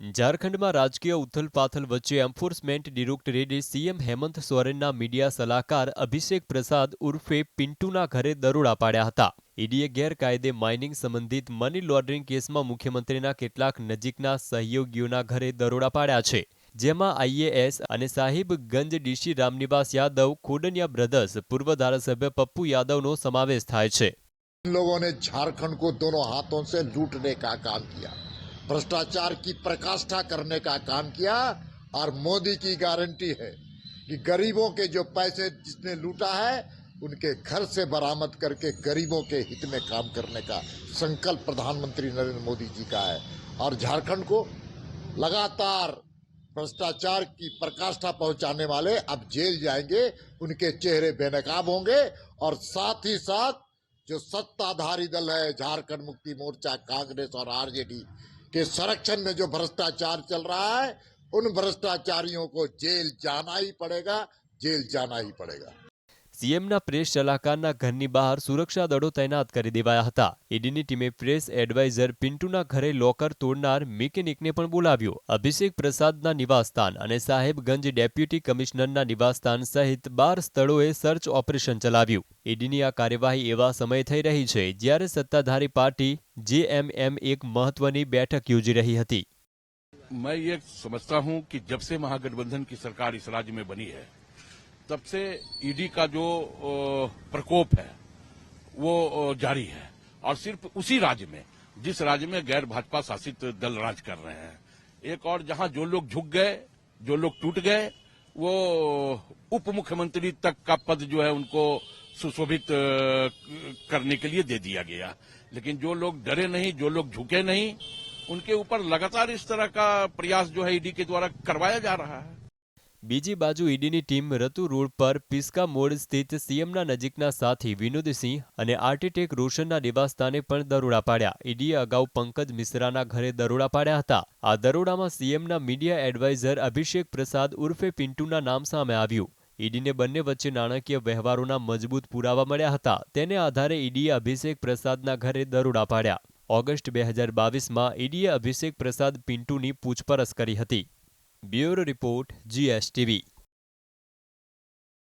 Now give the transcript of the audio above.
ઝારખંડમાં રાજકીય ઉથલપાથલ વચ્ચે એન્ફોર્સમેન્ટ ડિરેક્ટરેટે સીએમ હેમંત સોરેનના મીડિયા સલાહકાર અભિષેક પ્રસાદ ઉર્ફે પિન્ટુના ઘરે દરોડા પાડ્યા હતા. ઈડીએ ગેરકાયદે માઇનિંગ સંબંધિત મની લોન્ડરિંગ કેસમાં મુખ્યમંત્રીના કેટલાક નજીકના સહયોગીઓના ઘરે દરોડા પાડ્યા છે. જેમાં આઈએએસ અને સાહિબગંજ ડીસી રામનિવાસ યાદવ કોડનિયા બ્રધર્સ, પૂર્વ ધારાસભ્ય પપ્પુ યાદવનો સમાવેશ થાય છે. લોકોને ઝારખંડ કો દોનો હાથો સે લૂટને કા કામ કિયા. भ्रष्टाचार की प्रकाष्ठा करने का काम किया और मोदी की गारंटी है कि गरीबों के जो पैसे जिसने लूटा है, उनके घर से बरामद करके गरीबों के हित में काम करने का संकल्प प्रधानमंत्री नरेंद्र मोदी जी का है। और झारखंड को लगातार भ्रष्टाचार की प्रकाष्ठा पहुँचाने वाले अब जेल जाएँगे, उनके चेहरे बेनकाब होंगे और साथ ही साथ जो सत्ताधारी दल है, झारखंड मुक्ति मोर्चा, कांग्रेस और आरजेडी के संरक्षण में जो भ्रष्टाचार चल रहा है उन भ्रष्टाचारियों को जेल जाना ही पड़ेगा जेल जाना ही पड़ेगा સીએમના પ્રેસ સલાહકારના ઘરની બહાર સુરક્ષા દળો તૈનાત કરી દેવાયા હતા ઈડીની ટીમે પ્રેસ એડવાઇઝર પિન્ટુના ઘરે લોકર તોડનાર મિકેનિકને પણ બોલાવ્યો અભિષેક પ્રસાદના નિવાસસ્થાન અને સાહેબગંજ ડેપ્યુટી કમિશનરના નિવાસસ્થાન સહિત બાર સ્થળોએ સર્ચ ઓપરેશન ચલાવ્યું ઈડીની આ કાર્યવાહી એવા સમયે થઈ રહી છે જ્યારે સત્તાધારી પાર્ટી જેએમએમ એક મહત્વની બેઠક યોજી રહી હતી मैं ये समझता हूं कि जब से महागठबंधन की सरकार इस राज्य में बनी है तब से ईडी का जो प्रकोप है, वो जारी है। और सिर्फ़ उसी राज्य में, जिस राज्य में गैर भाजपा शासित दल राज कर रहे हैं। एक और जहाँ जो लोग झुक गए, जो लोग टूट गए, वो उप मुख्यमंत्री तक का पद जो है उनको सुशोभित करने के लिए दे दिया गया। लेकिन जो लोग डरे नहीं, जो लोग झुके नहीं, उनके ऊपर लगातार इस तरह का प्रयास जो है ईडी के द्वारा करवाया जा रहा है। બીજી બાજુ ઈડીની ટીમ રતુ રોડ પર પિસ્કા મોડ સ્થિત સીએમના નજીકના સાથી વિનોદસિંહ અને આર્ટિટેક રોશનના નિવાસસ્થાને પણ દરોડા પાડ્યા. ઈડીએ અગાઉ પંકજ મિશ્રાના ઘરે દરોડા પાડ્યા હતા. આ દરોડામાં સીએમના મીડિયા એડવાઇઝર અભિષેક પ્રસાદ ઉર્ફે પિન્ટુના નામ સામે આવ્યું. ઈડીને બંને વચ્ચે નાણાકીય વ્યવહારોના મજબૂત પુરાવા મળ્યા હતા. તેને આધારે ઈડીએ અભિષેક પ્રસાદના ઘરે દરોડા પાડ્યા. ઓગસ્ટ બે હજાર બાવીસમાં ઈડીએ અભિષેક પ્રસાદ પિન્ટુની પૂછપરછ કરી હતી. Bureau Report GSTV.